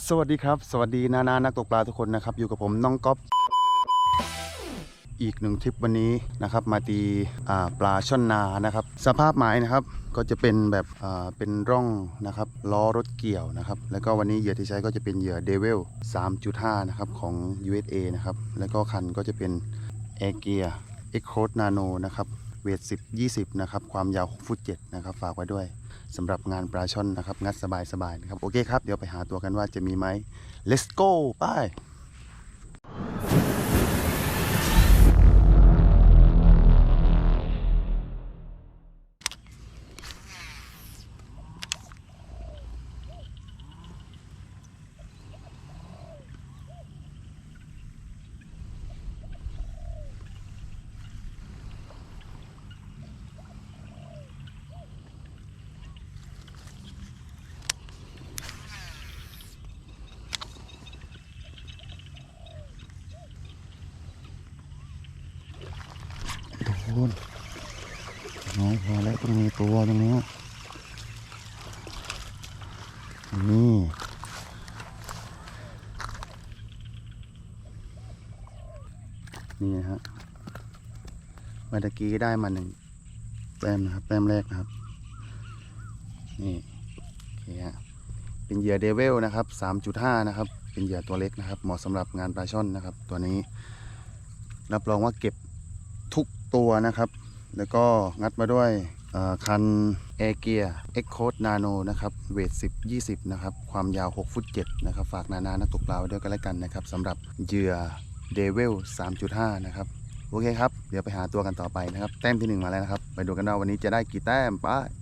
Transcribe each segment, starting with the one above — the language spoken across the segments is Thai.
สวัสดีครับ สวัสดีนานานักตกปลาทุกคนนะครับ อยู่กับผมน้องก๊อฟอีกหนึ่งทริปวันนี้นะครับมาตีปลาช่อนนานะครับ สภาพหมายนะครับก็จะเป็นแบบเป็นร่องนะครับล้อรถเกี่ยวนะครับ แล้วก็วันนี้เหยื่อที่ใช้ก็จะเป็นเหยื่อเดวิล3.5 นะครับของ USA นะครับ แล้วก็คันก็จะเป็น a i r g e a r X Code Nano นะครับเวท10 20 นะครับ ความยาว6ฟุต7นะครับ ฝากไว้ด้วย สำหรับงานปลาช่อนนะครับ งัดสบายๆนะครับ โอเคครับ เดี๋ยวไปหาตัวกันว่าจะมีไหม let's go ไป โดนน้อยพอแล้วต้องมีตัวตรงนี้นี่นี่ฮะเมื่อกี้ได้มาหนึ่งแต้มนะครับแต้มแรกนะครับ นี่โอเคฮะเป็นเหยื่อเดวิลนะครับ 3.5 นะครับ เป็นเหยื่อตัวเล็กนะครับ เหมาะสำหรับงานปลาช่อนนะครับ ตัวนี้ รับรองว่าเก็บ ตัวนะครับ แล้วก็งัดมาด้วยคันแอร์เกียร์เอ็กโคดนาโนนะครับเวท10 20 นะครับ ความยาว 6 ฟุต7นะครับ ฝากนานานักตกปลาด้วยกันแล้วกันนะครับสำหรับเหยื่อเดเวล3.5 นะครับ โอเคครับ เดี๋ยวไปหาตัวกันต่อไปนะครับ แต้มที่ 1 มาแล้วนะครับ ไปดูกันว่าวันนี้จะได้กี่แต้มไปโ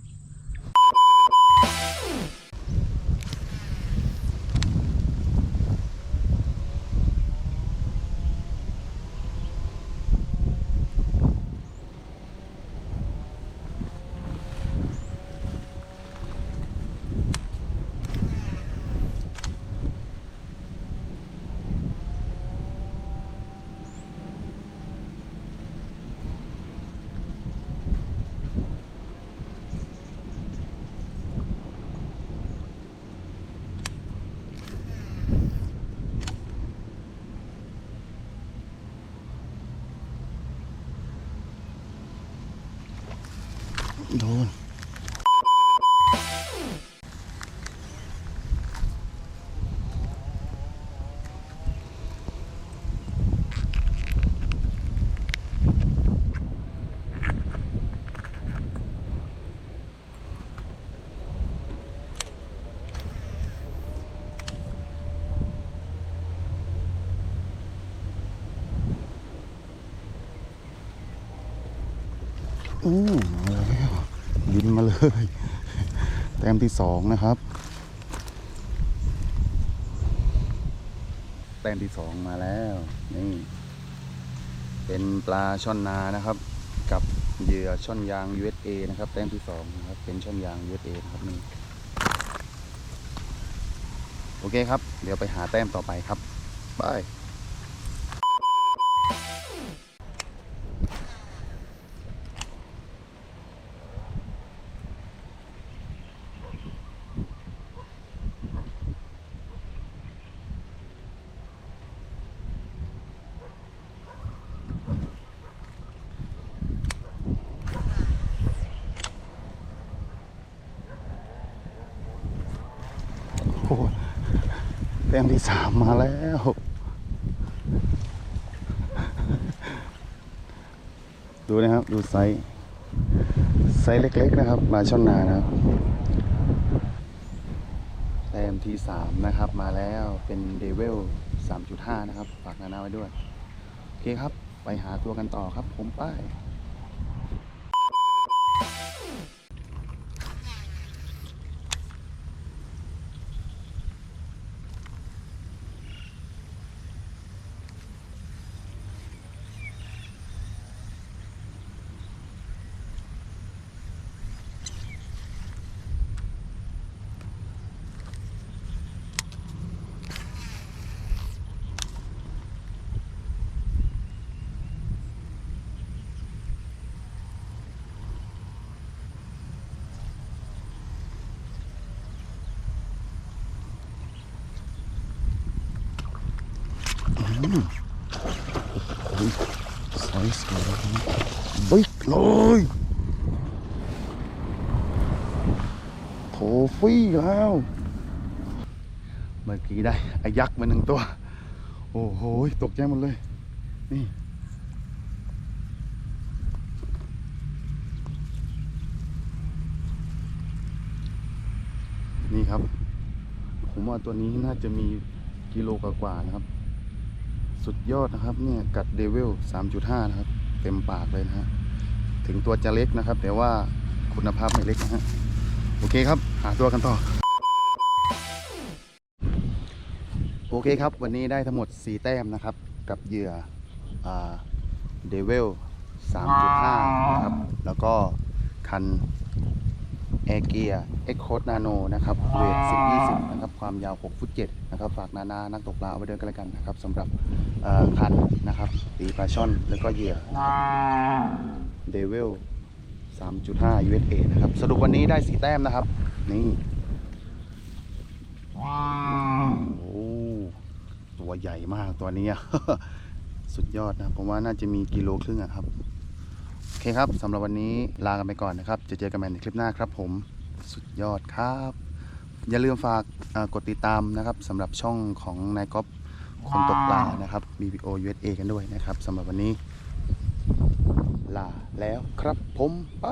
ดนอืมมาแล้ว บินมาเลย แต้มที่สองนะครับ แต้มที่สองมาแล้ว นี่ เป็นปลาช่อนนานะครับ กับเหยื่อช่อนยาง USA นะครับ แต้มที่สองนะครับ เป็นช่อนยาง USA นะครับนี่โอเคครับ เดี๋ยวไปหาแต้มต่อไปครับบาย แต้มที่สามมาแล้ว ดูนะครับ ดูไซส์ไซส์เล็ก ๆ นะครับ มาช่อนนานะครับแต้มที่สามนะครับ มาแล้วเป็นเดเวล3.5 นะครับ ฝากนานาไว้ด้วย โอเคครับ ไปหาตัวกันต่อครับ ผมป้าย อืมโอ้ยไซส์สวยแล้วนะบิ๊กเลยโทฟี่แล้ว เมื่อกี้ได้ไอ้ยักษ์มาหนึ่งตัว โอ้โห ตกใจหมดเลย นี่นี่ครับ ผมว่าตัวนี้น่าจะมีกิโลกว่าๆนะครับ สุดยอดนะครับเนี่ยกัดเดวิล3.5 นะครับ เต็มปากเลยนะฮะถึงตัวจะเล็กนะครับ แต่ว่าคุณภาพไม่เล็กนะฮะโอเคครับ หาตัวกันต่อ โอเคครับ วันนี้ได้ทั้งหมด 4 แต้มนะครับ กับเหยื่อเดวิล3.5 นะครับ แล้วก็คัน แอร์เกียเอ็กโคดนาโนนะครับเวท10 20 นะครับ ความยาว 6 ฟุต 7 นะครับ ฝากนานานักตกปลาเอาไว้ด้วยกันแล้วกันนะครับสำหรับเอ่อคันนะครับตีปลาช่อนแล้วก็เหยื่อเดวิล3.5 USA นะครับ สรุปวันนี้ได้4แต้มนะครับ นี่โอ้ตัวใหญ่มากตัวนี้ สุดยอดนะผมว่าน่าจะมีกิโลครึ่งอะครับโอ เคครับสำหรับวันนี้ลากันไปก่อนนะครับ จะเจอกันใหม่ในคลิปหน้าครับผมสุดยอดครับ อย่าลืมฝากกดติดตามนะครับสำหรับช่องของนายก๊อฟคนตกปลานะครับ BBO USA กันด้วยนะครับสำหรับวันนี้ ลาแล้วครับผมไป